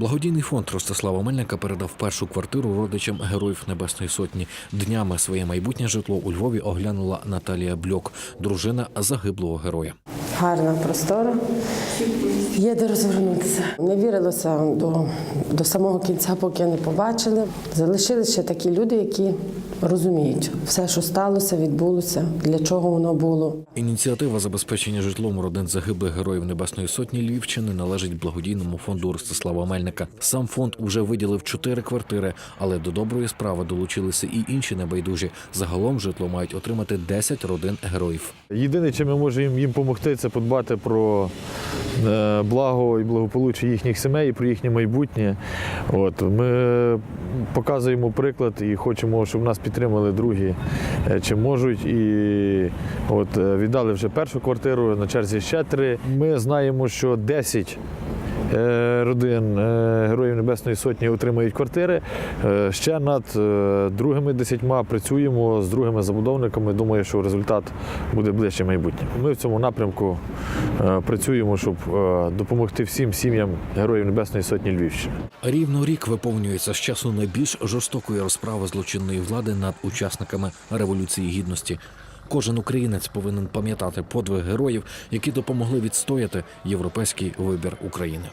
Благодійний фонд Ростислава Мельника передав першу квартиру родичам героїв Небесної Сотні. Днями своє майбутнє житло у Львові оглянула Наталія Бльок, дружина загиблого героя. Гарна простора. Є де розвернутися. Не вірилося до, до самого кінця, поки не побачили. Залишилися ще такі люди, які розуміють все, що сталося, відбулося, для чого воно було. Ініціатива забезпечення житлом родин загиблих героїв Небесної Сотні Львівщини належить благодійному фонду Ростислава Мельника. Сам фонд уже виділив чотири квартири, але до доброї справи долучилися і інші небайдужі. Загалом житло мають отримати 10 родин героїв. Єдине, чим ми можемо їм, їм допомогти, це подбати про благо і благополуччя їхніх сімей, і про їхнє майбутнє. От, ми показуємо приклад і хочемо, щоб нас підтримали другі, чи можуть. І от, е, віддали вже першу квартиру, на черзі ще три. Ми знаємо, що 10 е, родин е, Героїв Небесної Сотні отримають квартири. Е, Ще над е, другими десятьма працюємо з другими забудовниками. Думаю, що результат буде ближче майбутнє. Ми в цьому напрямку е, працюємо, щоб е, допомогти всім сім'ям Героїв Небесної Сотні Львівщини. Рівно рік виповнюється з часу найбільш жорстокої розправи злочинної влади над учасниками революції гідності. Кожен українець повинен пам'ятати подвиг героїв, які допомогли відстояти європейський вибір України.